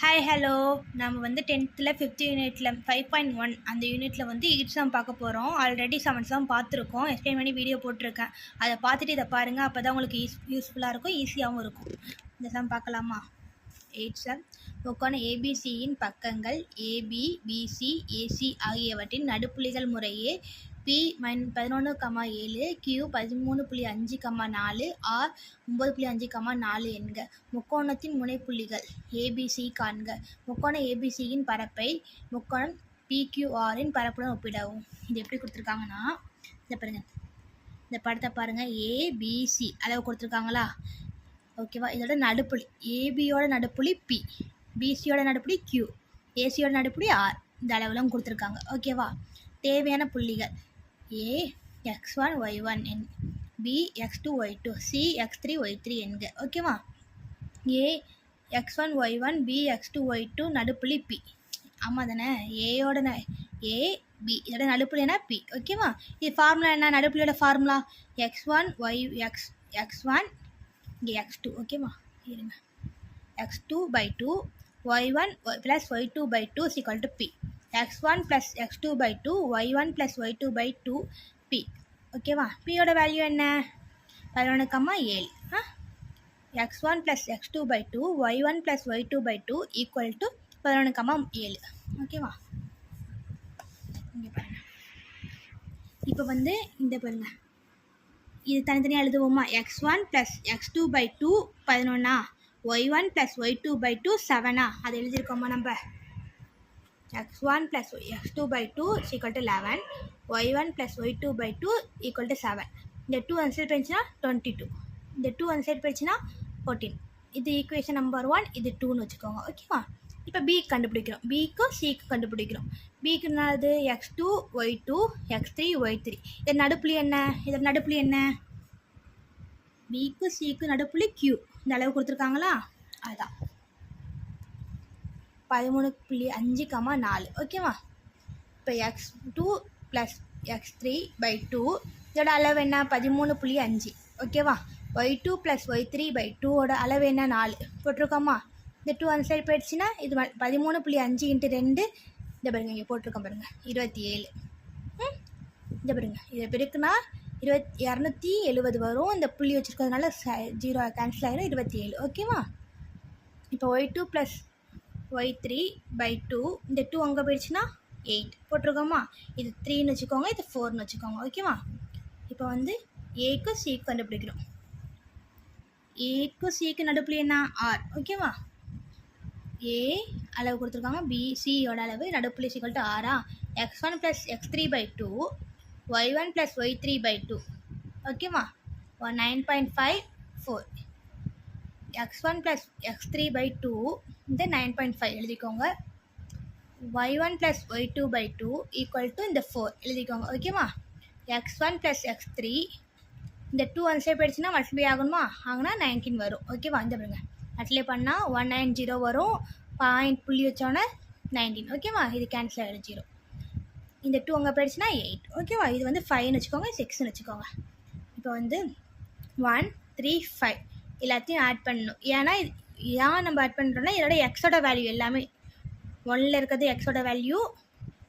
Hi hello நம்ம வந்து டென்த்தில் ஃபிஃப்த் யூனிட்டில் ஃபைவ் பாயிண்ட் ஒன் அந்த யூனிட்டில் வந்து எக்ஸாம் பார்க்க போகிறோம் ஆல்ரெடி செவன்ஸ் தான் பார்த்துருக்கோம். எக்ஸ்பிளைன் பண்ணி வீடியோ போட்டிருக்கேன். அதை பார்த்துட்டு இதை பாருங்கள் அப்போ தான் உங்களுக்கு யூஸ் யூஸ்ஃபுல்லாக இருக்கும் ஈஸியாகவும் இருக்கும். இந்த சம் பார்க்கலாமா? எயிட் சம் முக்கோண ஏபிசியின் பக்கங்கள் ஏபி பிசி ஏசி ஆகியவற்றின் நடுப்புள்ளிகள் முறையே பி மைன் பதினொன்று கமா ஏழு கியூ பதிமூணு புள்ளி அஞ்சு கமா நாலு ஆர் ஒம்பது புள்ளி அஞ்சு கமா நாலு என்க. முக்கோணத்தின் முனைப்புள்ளிகள் ஏபிசி காண்க. முக்கோண ஏபிசியின் பரப்பை முக்கோணம் பிக்யூஆரின் பரப்புடன் ஒப்பிடவும். இது எப்படி கொடுத்துருக்காங்கன்னா இந்த பாருங்க. இந்த படத்தை பாருங்கள் ஏபிசி அளவு கொடுத்துருக்காங்களா? ஓகேவா இதோட நடுப்புள்ளி. ஏபியோட நடுப்புள்ளி பி பிசியோட நடுப்புள்ளி கியூ ஏசியோட நடுப்புள்ளி ஆர் இந்த அளவுலாம் கொடுத்துருக்காங்க. ஓகேவா தேவையான புள்ளிகள். A x one y one and B x two y two C x three y three என்க ஓகேவா A x one y one B x two y two நடுப்புள்ளி B ஆமாம் தானே? ஏயோட ந ஏ பி இதோட நடுப்புலனா பி ஓகேவா இது ஃபார்முலா என்ன? நடுப்புள்ளியோட formula x one y x x one இங்கே எக்ஸ் டூ ஓகேவா இருங்க. X two by two y one plus y two by two equal to B x one plus x two by two y one plus y two by two B ஓகேவா பியோட value என்ன? பதினொன்றுக்கம்மா ஏழு. ஆ? X one plus x two by two y one plus y two by two equal to பதினொன்றுக்கம்மா ஏழு. ஓகேவா இங்கே பாருங்க. இப்போ வந்து இந்த பாருங்க. இது தனித்தனியாக எழுதுவோமா? X one plus x two by two பதினொன்னா? Y one plus y two by two செவனா அது எழுதியிருக்கோமா நம்ம? X one plus x two by two equal to eleven y one plus y two by two equal to seven இந்த two one side போயிடுச்சுன்னா twenty two இந்த two one side போயிடுச்சுன்னா fourteen இது equation number one இது டூன்னு வச்சுக்கோங்க ஓகேவா இப்போ பி கண்டுபிடிக்கிறோம். பிக்கும் சிக்கு கண்டுபிடிக்கிறோம். பிக்கு என்னது? X two y two x three y three இது நடுப்புள்ளி என்ன? இதோட நடுப்புள்ளி என்ன? பிக்கு சிக்கு நடுப்புள்ளி கியூ இந்த அளவு கொடுத்துருக்காங்களா? அதுதான் பதிமூணு புள்ளி அஞ்சு கமா நாலு. ஓகேவா? இப்போ x two plus x three by two இதோட அளவு என்ன? பதிமூணு புள்ளி அஞ்சு. ஓகேவா? Y two plus y three by டூவோட அளவு என்ன? நாலு. போட்டிருக்கோமா? இந்த டூ அந்த சைடு போயிடுச்சுன்னா இது பதிமூணு புள்ளி அஞ்சு இன்ட்டு ரெண்டு. இந்த பாருங்க இங்கே போட்டிருக்கோம் பாருங்க. இருபத்தி ஏழு. ம்? இந்த பாருங்க. இதை பெருக்குனா இருபத் இரநூத்தி எழுபது வரும். இந்த புள்ளி வச்சுருக்கிறதுனால ஜீரோ கேன்சல் ஆகிடும் இருபத்தி ஏழு. ஓகேவா? இப்போ y two plus y three by two இந்த டூ அங்கே போயிடுச்சுன்னா எயிட் போட்டிருக்கோமா? இது த்ரீன்னு வச்சுக்கோங்க இது ஃபோர்னு வச்சுக்கோங்க ஓகேவா இப்போ வந்து ஏக்கு சிக்கு கண்டுபிடிக்கிறோம். ஏக்கு சிக்கு நடுப்புல என்ன? ஆர் ஓகேவா ஏ அளவு கொடுத்துருக்காங்க பி சியோட அளவு நடுப்புல சிக்கல் டு ஆரா x one plus x three by two y one plus y three by two ஓகேவா one nine point five four x one plus x three by two இந்த நைன் பாயிண்ட் ஃபைவ் எழுதிக்கோங்க. Y one plus y two by two equal to இந்த four எழுதிக்கோங்க ஓகேவா x one plus x three இந்த two one side போயிடுச்சுன்னா multiply ஆகணுமா? ஆகுனா nineteen வரும் ஓகேவா இந்த பாருங்க. மல்டிப்ளை பண்ணால் ஒன் நைன் ஜீரோ வரும். பாயிண்ட் புள்ளி வச்சோன்னே நைன்டீன் ஓகேவா இது கேன்சல் ஆகிடும் ஜீரோ இந்த டூ அங்கே போயிடுச்சுன்னா எயிட் ஓகேவா இது வந்து ஃபைவ்னு வச்சுக்கோங்க சிக்ஸ்னு வச்சுக்கோங்க. இப்போ வந்து ஒன் த்ரீ ஃபைவ் எல்லாத்தையும் ஆட் பண்ணணும். ஏன்னா இது ஏன் நம்ம ஆட் பண்ணுறோம்னா இதோட எக்ஸோட வேல்யூ எல்லாமே. ஒன்னில் இருக்கிறது எக்ஸோட வேல்யூ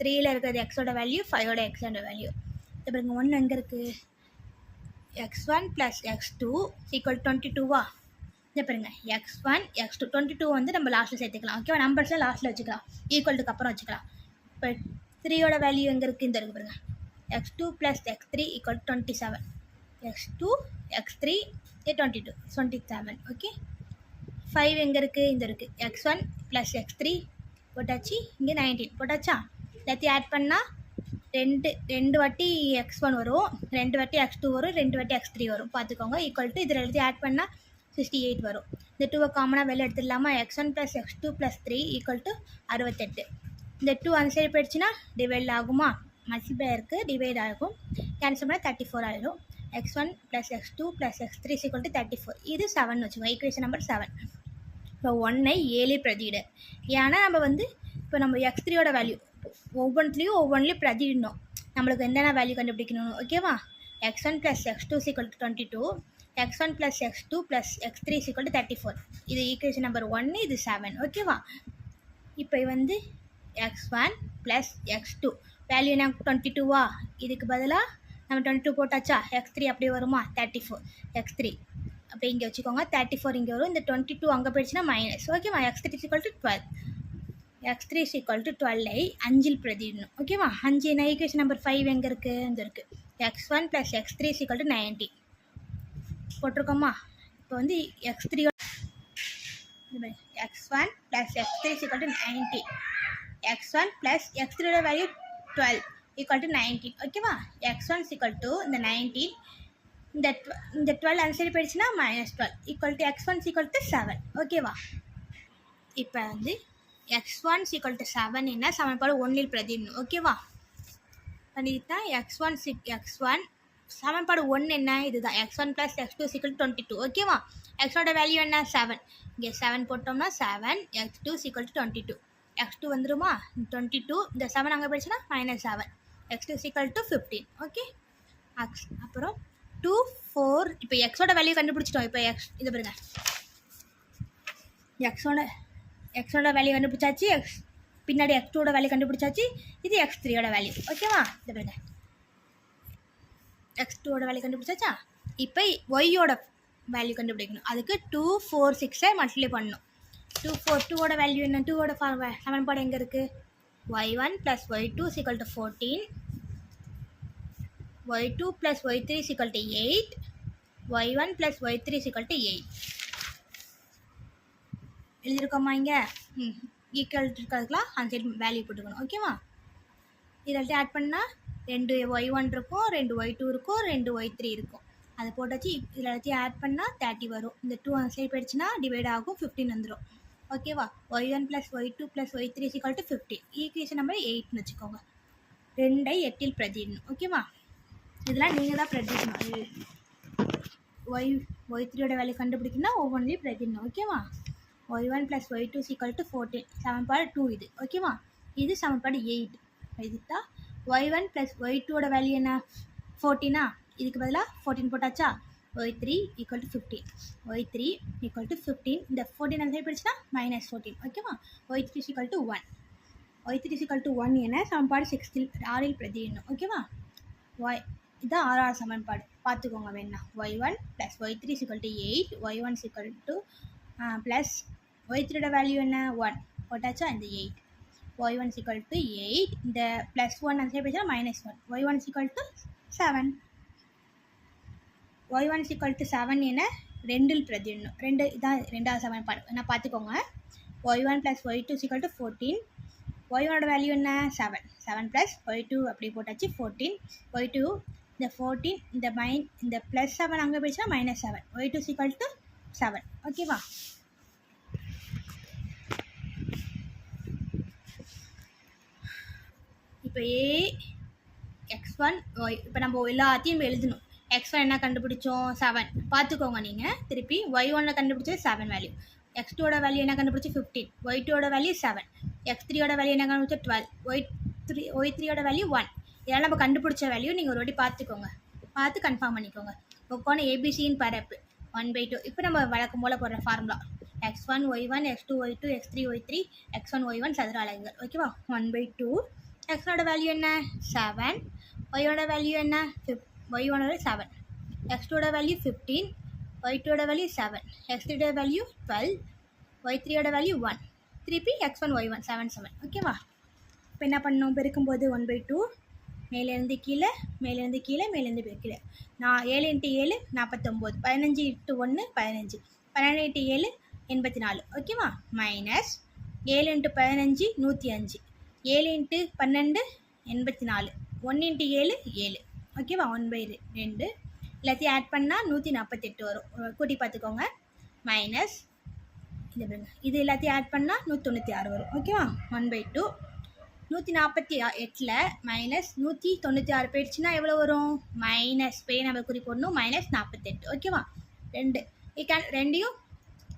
த்ரீயில் இருக்கிறது எக்ஸோட வேல்யூ ஃபைவோட எக்ஸோட வேல்யூ இப்போ பாருங்க ஒன்று எங்கே இருக்குது x one plus x two equal twenty டூவா இதை பாருங்க x one x two twenty two வந்து நம்ம லாஸ்ட்டில் சேர்த்துக்கலாம். ஓகேவா நம்பர்ஸில் லாஸ்ட்டில் வச்சுக்கலாம். ஈக்குவல்டுக்கு அப்புறம் வச்சுக்கலாம். இப்போ த்ரீயோட வேல்யூ எங்கே இருக்குது இந்த இருக்குது பாருங்க. X two plus x three equal twenty seven x two x three twenty two twenty seven okay five எங்கே இருக்குது இந்த இருக்குது x one plus x three போட்டாச்சு. இங்கே நைன்டீன் போட்டாச்சா? எல்லாத்தையும் ஆட் பண்ணால் ரெண்டு ரெண்டு வாட்டி எக்ஸ் ஒன் வரும். ரெண்டு வாட்டி எக்ஸ் டூ வரும். ரெண்டு வாட்டி எக்ஸ் த்ரீ வரும். பார்த்துக்கோங்க. ஈக்குவல் டு இதில் எழுதி ஆட் பண்ணால் சிக்ஸ்டி எயிட் வரும். இந்த டூவை காமனாக வெளில எடுத்துடலாமா? X one plus x two plus three equal to அறுபத்தெட்டு. இந்த டூ அந்த சைடு போயிடுச்சுன்னா டிவைட் ஆகுமா? மல்டிப்ளை இருக்குது டிவைட் ஆகும். கேன்சல் பண்ணால் தேர்ட்டி ஃபோர் ஆகிடும் x one plus x two plus x three equal to thirty four இது செவன் வச்சுக்கோங்க. ஈக்குவேஷன் நம்பர் செவன் இப்போ ஒன்னை ஏழு பிரதியிட. ஏன்னா நம்ம வந்து இப்போ நம்ம எக்ஸ் த்ரீயோட வேல்யூ ஒவ்வொன்றுலேயும் ஒவ்வொன்றுலையும் பிரதியிடணும். நம்மளுக்கு என்னென்ன வேல்யூ கண்டுபிடிக்கணும் ஓகேவா x one plus x two equal to twenty two x one plus x two plus x three equal to thirty four இது ஈக்குவேஷன் நம்பர் ஒன்று இது செவன் ஓகேவா இப்போ வந்து x one plus x two value என்ன? Twenty டூவா இதுக்கு பதிலாக நம்ம டுவெண்ட்டி டூ போட்டாச்சா? எக்ஸ் த்ரீ அப்படியே வருமா? தேர்ட்டி ஃபோர் எக்ஸ் த்ரீ அப்படி இங்கே வச்சுக்கோங்க தேர்ட்டி ஃபோர் இங்கே வரும். இந்த டுவெண்ட்டி டூ அங்கே போயிடுச்சுன்னா மைனஸ் ஓகேவா x three equal to twelve x three equal to டுவெல்லை அஞ்சில் பிரதிடணும் ஓகேவா அஞ்சு என்ன ஈக்குவேஷன் நம்பர் ஃபைவ் எங்கே இருக்குது இந்த இருக்குது x one plus x three equal to ninety போட்டிருக்கோமா? இப்போ வந்து x three x one plus x three equal to ninety x one plus x த்ரீயோட value twelve equal to nineteen ஓகேவா எக்ஸ் ஒன் சிக்கல் டு இந்த nineteen இந்த tw- இந்த twelve அந்த side போயிடுச்சுன்னா minus twelve equal to x one equal to seven ஓகேவா இப்போ வந்து x one equal to seven என்ன சமன்பாடு ஒன்றில் பிரதிடணும் ஓகேவா பண்ணிட்டா எக்ஸ் ஒன் சிக் எக்ஸ் ஒன் சமன்பாடு ஒன்று என்ன? இதுதான். X one plus x two equal twenty two ஓகேவா எக்ஸோட வேல்யூ என்ன? செவன் இங்கே செவன் போட்டோம்னா seven x two equal to twenty two x two வந்துருமா? டுவெண்ட்டி டூ இந்த செவன் அங்கே போயிடுச்சுன்னா minus seven x two equal to fifteen okay x அப்புறம் டூ ஃபோர் இப்போ எக்ஸோட வேல்யூ கண்டுபிடிச்சிட்டோம். இப்போ எக்ஸ் இதை பாருங்க. எக்ஸோட எக்ஸோட வேல்யூ கண்டுபிடிச்சாச்சு. எக்ஸ் பின்னாடி எக்ஸ் டூட வேல்யூ கண்டுபிடிச்சாச்சு. இது எக்ஸ் த்ரீயோட வேல்யூ ஓகேவா இது பாருங்க. எக்ஸ் டூவோட வேல்யூ கண்டுபிடிச்சாச்சா? இப்போ ஒய்யோட வேல்யூ கண்டுபிடிக்கணும். அதுக்கு டூ ஃபோர் சிக்ஸை மல்டிப்ளை பண்ணணும். டூ ஃபோர் டூவோட வேல்யூ என்ன? டூவோட சமன்பாடு எங்கே இருக்குது y one plus y two equal to fourteen y two plus y three equal to eight y one plus y three equal to eight எழுதியிருக்கோமா இங்கே? ம். ஈக்குவல் இருக்கிறதுக்குலாம் அந்த சைடு வேல்யூ போட்டுக்கணும். ஓகேவா இதெல்லாம் ஆட் பண்ணால் ரெண்டு ஒய் ஒன் இருக்கும் ரெண்டு ஒய் டூ இருக்கும் ரெண்டு ஒய் த்ரீ இருக்கும். அதை போட்டாச்சு இதில் எல்லாத்தையும் ஆட் பண்ணால் தேர்ட்டி வரும். இந்த டூ அந்த சைடு போயிடுச்சுன்னா டிவைட் ஆகும் ஃபிஃப்டின் வந்துடும் ஓகேவா y one plus y two plus y three equal to fifteen equation number எயிட்னு வச்சுக்கோங்க. ரெண்டை எட்டில் பிரதிடணும் ஓகேவா இதெல்லாம் நீங்கள் தான் பிரதிடணும் அது ஒய் ஒய் த்ரீயோட வேல்யூ கண்டுபிடிக்கணும்னா ஒவ்வொன்றையும் பிரதிடணும் ஓகேவா y one plus y two equal to fourteen சமன்பாடு டூ இது ஓகேவா இது சமன்பாடு எயிட் எழுதிட்டா ஒய் ஒன் ப்ளஸ் ஒய் டூவோட வேல்யூ என்ன? ஃபோர்டீனா இதுக்கு பதிலாக ஃபோர்டீன் போட்டாச்சா? Y three equal to fifteen y three equal to fifteen இந்த ஃபோர்டீன் அந்த சைடு போயிடுச்சுன்னா மைனஸ் ஃபோர்டீன் ஓகேவா y three equal to one y three equal to one என சமன்பாடு சிக்ஸ்த்தில் ஆறில் பிரதிடணும் ஓகேவா ஒய் இதுதான் ஆறாவது சமன்பாடு பார்த்துக்கோங்க வேணா y one plus y three equal to eight y one equal to plus y த்ரீயோட வேல்யூ என்ன? ஒன் போட்டாச்சா? இந்த eight y one equal to eight இந்த ப்ளஸ் ஒன் அந்த சைடு போயிடுச்சா minus one y one equal to seven y one equal to seven என ரெண்டில் பிரதிடணும் ரெண்டு இதான் ரெண்டாவது சமன்பாடு என்ன பார்த்துக்கோங்க y one plus y two equal to fourteen y ஒனோட value என்ன? Seven seven plus y two அப்படி போட்டாச்சு ஃபோர்டீன் ஒய் டூ இந்த ஃபோர்டீன் இந்த மைன் இந்த ப்ளஸ் செவன் அங்கே போயிடுச்சுன்னா minus seven y two equal to seven ஓகேவா இப்போ ஏ எக்ஸ் ஒன் ஒய் இப்போ நம்ம எல்லாத்தையும் எழுதணும். எக்ஸ் ஒன் என்ன கண்டுபிடிச்சோம்? செவன் பார்த்துக்கோங்க நீங்கள் திருப்பி ஒய் ஒன்னில் கண்டுபிடிச்சது செவன் வேல்யூ எக்ஸ் டூவோட வேல்யூ என்ன கண்டுபிடிச்சி? ஃபிஃப்டீன் ஒய் டூவோட வேல்யூ செவன் எக்ஸ் த்ரீயோட வேல்யூ என்ன கண்டுபிடிச்சா? டுவெல் ஒய் த்ரீ ஒய் த்ரீயோட வேல்யூ ஒன் இதெல்லாம் நம்ம கண்டுபிடிச்ச வேல்யூ நீங்கள் ஒரு வாட்டி பார்த்துக்கோங்க. பார்த்து கன்ஃபார்ம் பண்ணிக்கோங்க. முக்கோணம் ஏபிசியின் பரப்பு ஒன் பை டூ இப்போ நம்ம வழக்கம் போல் போடுற formula x one y one x two y two x three y three x one y one சதுர அலகுகள். ஓகேவா ஒன் பை டூ எக்ஸோட வேல்யூ என்ன? செவன் ஒய்யோட வேல்யூ என்ன? ஃபிஃப் ஒய் ஒனோட செவன் எக்ஸ் டூட வேல்யூ ஃபிஃப்டீன் ஒய் டூட வேல்யூ செவன் எக்ஸ் த்ரீட வேல்யூ டுவெல் ஒய் த்ரீயோட வேல்யூ ஒன் திருப்பி x one y one seven seven ஓகேவா இப்போ என்ன பண்ணோம் பெருக்கும்போது ஒன் பை டூ மேலேருந்து கீழே மேலேருந்து கீழே மேலேருந்து கீழே. நான் ஏழு இன்ட்டு ஏழு நாற்பத்தொம்போது பதினஞ்சு இன்ட்டு ஒன்று பதினஞ்சு. பன்னெண்டு இன்ட்டு ஏழு எண்பத்தி நாலு. ஓகேவா மைனஸ் ஏழு இன்ட்டு பதினஞ்சு நூற்றி அஞ்சு. ஏழு இன்ட்டு பன்னெண்டு எண்பத்தி நாலு. ஒன்று இன்ட்டு ஏழு ஏழு. ஓகேவா ஒன் பை ரெண்டு. எல்லாத்தையும் ஆட் பண்ணால் நூற்றி நாற்பத்தெட்டு வரும். கூட்டி பார்த்துக்கோங்க. மைனஸ் இது பாருங்க. இது எல்லாத்தையும் ஆட் பண்ணால் நூற்றி தொண்ணூற்றி ஆறு வரும். ஓகேவா ஒன் பை டூ நூற்றி நாற்பத்தி எட்டில் மைனஸ் நூற்றி தொண்ணூற்றி ஆறு போயிடுச்சுன்னா எவ்வளோ வரும்? மைனஸ் பே நம்ம குறி போடணும். மைனஸ் நாற்பத்தெட்டு ஓகேவா ரெண்டு. கேன் ரெண்டையும்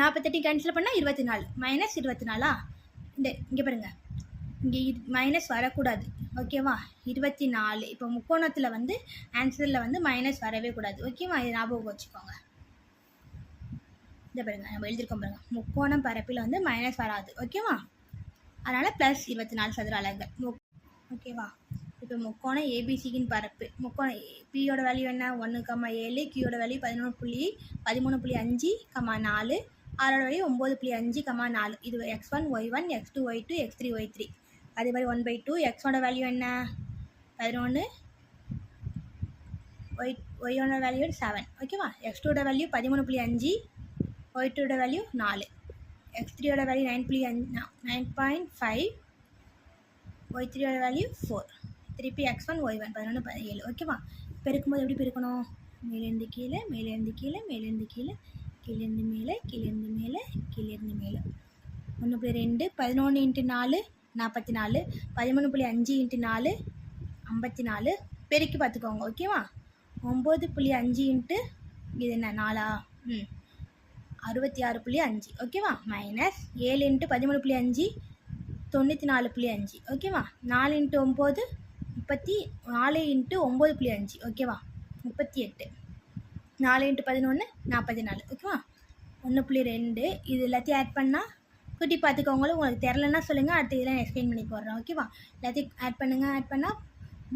நாற்பத்தெட்டு கேன்சல் பண்ணால் இருபத்தி நாலு மைனஸ் இருபத்தி நாலா இந்த இங்கே பாருங்கள் இங்கே மைனஸ் வரக்கூடாது. ஓகேவா இருபத்தி நாலு இப்போ முக்கோணத்தில் வந்து ஆன்சரில் வந்து மைனஸ் வரவே கூடாது. ஓகேவா இது ஞாபகம் வச்சுக்கோங்க. இதை பாருங்கள் நம்ம எழுதியிருக்கோம் பாருங்கள் முக்கோணம் பரப்பில் வந்து மைனஸ் வராது. ஓகேவா அதனால் ப்ளஸ் இருபத்தி நாலு சதுர அலகுகள். முக் ஓகேவா இப்போ முக்கோணம் ஏபிசிக்கின் பரப்பு. முக்கோணம் பியோட வேல்யூ என்ன? ஒன்று கம்மா ஏழு கியோட வேல்யூ பதினொன்று புள்ளி பதிமூணு புள்ளி அஞ்சு கம்மா நாலு ஆரோட வேல்யூ ஒம்பது புள்ளி அஞ்சு கம்மா நாலு. இது x one y one x two y two x three y three அதே மாதிரி ஒன் பை டூ எக்ஸோட வேல்யூ என்ன? பதினொன்று ஒய் ஒய்யோட வேல்யூ செவன் ஓகேவா எக்ஸ் டூட வேல்யூ பதிமூணு புள்ளி அஞ்சு ஒய் டூட வேல்யூ நாலு. எக்ஸ் த்ரீயோட வேல்யூ நைன் புள்ளி அஞ்சு நைன் பாயிண்ட் ஃபைவ் ஒய் த்ரீயோட வேல்யூ ஃபோர் திருப்பி எக்ஸ் ஒன் ஒய் ஒன் பதினொன்று பதினேழு. ஓகேவா பெருக்கும்போது எப்படி பெருக்கணும்? மேலேருந்து கீழே மேலேருந்து கீழே மேலேருந்து கீழே கீழேருந்து மேலே கீழேருந்து மேலே கீழேருந்து மேலே. ஒன்று புள்ளி ரெண்டு பதினொன்று இன்ட்டு நாலு நாற்பத்தி நாலு. பதிமூணு புள்ளி அஞ்சு இன்ட்டு நாலு ஐம்பத்தி நாலு. பெருக்கி பார்த்துக்கோங்க ஓகேவா ஒம்பது புள்ளி அஞ்சு இன்ட்டு இது என்ன? நாலா? ம். அறுபத்தி ஆறு புள்ளி அஞ்சு. ஓகேவா மைனஸ் ஏழு இன்ட்டு பதிமூணு புள்ளி அஞ்சு தொண்ணூற்றி நாலு புள்ளி அஞ்சு. ஓகேவா நாலு இன்ட்டு ஒம்பது முப்பத்தி நாலு இன்ட்டு ஒம்பது புள்ளி அஞ்சு. ஓகேவா முப்பத்தி எட்டு. நாலு இன்ட்டு பதினொன்று நாற்பத்தி நாலு. ஓகேவா ஒன்று புள்ளி ரெண்டு. இது எல்லாத்தையும் ஆட் பண்ணால் குட்டி பார்த்துக்கோங்களும் உங்களுக்கு தெரிலன்னா சொல்லுங்கள் அடுத்த இதெல்லாம் எக்ஸ்பிளைன் பண்ணி போடுறேன். ஓகேவா எல்லாத்தையும் ஆட் பண்ணுங்கள் ஆட் பண்ணால்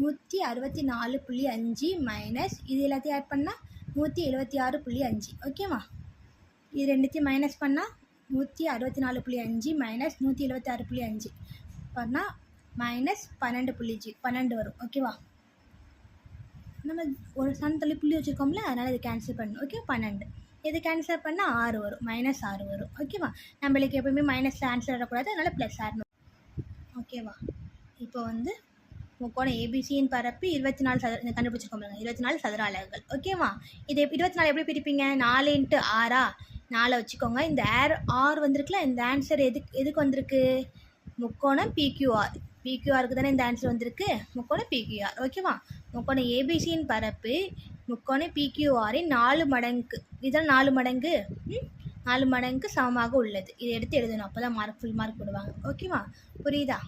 நூற்றி அறுபத்தி நாலு புள்ளி அஞ்சு மைனஸ் இது எல்லாத்தையும் ஆட் பண்ணால் நூற்றி எழுபத்தி ஆறு புள்ளி அஞ்சு. ஓகேவா இது ரெண்டுத்தையும் மைனஸ் பண்ணால் நூற்றி அறுபத்தி நாலு புள்ளி அஞ்சு மைனஸ் நூற்றி எழுபத்தி ஆறு புள்ளி அஞ்சு பண்ணால் மைனஸ் பன்னெண்டு புள்ளி ஜி பன்னெண்டு வரும். ஓகேவா நம்ம ஒரு சனத்தள்ளி புள்ளி வச்சுருக்கோம்ல அதனால் இது கேன்சல் பண்ணணும். ஓகே பன்னெண்டு. இது கேன்சல் பண்ணால் ஆறு வரும். மைனஸ் ஆறு வரும். ஓகேவா நம்மளுக்கு எப்பவுமே மைனஸ் ஆன்சர் வரக்கூடாது. அதனால் ப்ளஸ் ஆறு ஓகேவா இப்போ வந்து முக்கோணம் ஏபிசியின் பரப்பு இருபத்தி நாலு சதுர கண்டுபிடிச்சிருக்கோம் இருபத்தி நாலு சதுர அலகுகள். ஓகேவா இது இருபத்தி நாலு எப்படி பிரிப்பீங்க? நாலு இன்ட்டு ஆறா? நாளை வச்சுக்கோங்க. இந்த ஏர் ஆர் வந்திருக்குல இந்த ஆன்சர் எதுக்கு எதுக்கு வந்திருக்கு? முக்கோணம் பிக்யூஆர் பிக்யூஆருக்கு தானே இந்த ஆன்சர் வந்திருக்கு? முக்கோணம் பிக்யூஆர் ஓகேவா முக்கோணம் ஏபிசியின் பரப்பு முக்கோணம் பிக்யூஆரின் நாலு மடங்கு. இதெல்லாம் நாலு மடங்கு? நாலு மடங்கு சமமாக உள்ளது. இதை எடுத்து எழுதணும். அப்போ தான் மார்க் ஃபுல் மார்க் போடுவாங்க ஓகேவா புரியுதா?